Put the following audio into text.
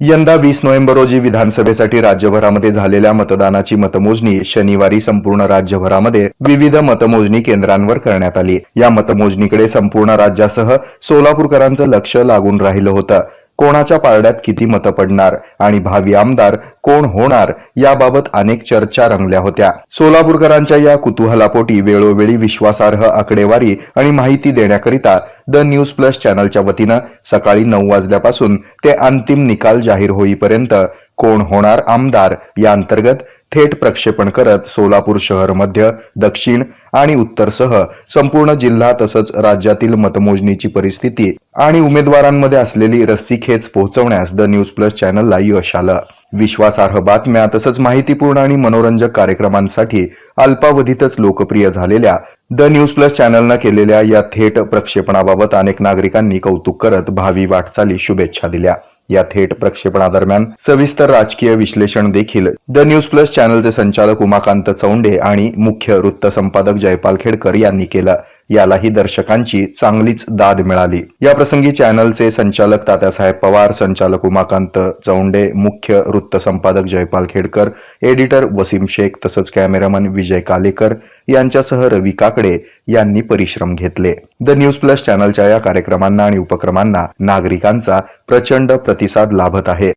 यंदा वीस नोव्हेंबर रोजी विधानसभेसाठी राज्यभरामध्ये झालेल्या मतदानाची मतमोजणी शनिवारी संपूर्ण राज्यभरामध्ये विविध मतमोजणी केंद्रांवर करण्यात आली. या मतमोजणीकडे संपूर्ण राज्यासह सोलापूरकरांचं लक्ष लागून राहिलं होतं. कोणाच्या पारड्यात किती मतं पडणार आणि भावी आमदार कोण होणार याबाबत अनेक चर्चा रंगल्या होत्या. सोलापूरकरांच्या या कुतूहलापोटी वेळोवेळी विश्वासार्ह आकडेवारी आणि माहिती देण्याकरिता द न्यूज प्लस चॅनलच्या वतीनं सकाळी नऊ वाजल्यापासून ते अंतिम निकाल जाहीर होईपर्यंत कोण होणार आमदार या अंतर्गत थेट प्रक्षेपण करत सोलापूर शहर मध्य दक्षिण आणि उत्तरसह संपूर्ण जिल्हा तसंच राज्यातील मतमोजणीची परिस्थिती आणि उमेदवारांमध्ये असलेली रस्सीखेच पोहोचवण्यास द न्यूज प्लस चॅनलला यश आलं. विश्वासार्ह बातम्या तसंच माहितीपूर्ण आणि मनोरंजक कार्यक्रमांसाठी अल्पावधीतच लोकप्रिय झालेल्या द न्यूज प्लस चॅनलनं केलेल्या या थेट प्रक्षेपणाबाबत अनेक नागरिकांनी कौतुक करत भावी वाटचाली शुभेच्छा दिल्या. या थेट प्रक्षेपणादरम्यान सविस्तर राजकीय विश्लेषण देखील. द न्यूज प्लस चॅनलचे संचालक उमाकांत चौंडे आणि मुख्य वृत्त संपादक जयपाल खेडकर यांनी केलं. यालाही दर्शकांची चांगलीच दाद मिळाली. या प्रसंगी चॅनलचे संचालक तात्यासाहेब पवार संचालक उमाकांत चौंडे मुख्य वृत्त संपादक जयपाल खेडकर एडिटर वसीम शेख तसंच कॅमेरामन विजय कालेकर यांच्यासह रवी काकडे यांनी परिश्रम घेतले. द न्यूज प्लस चॅनलच्या या कार्यक्रमांना आणि उपक्रमांना नागरिकांचा प्रचंड प्रतिसाद लाभत आहे.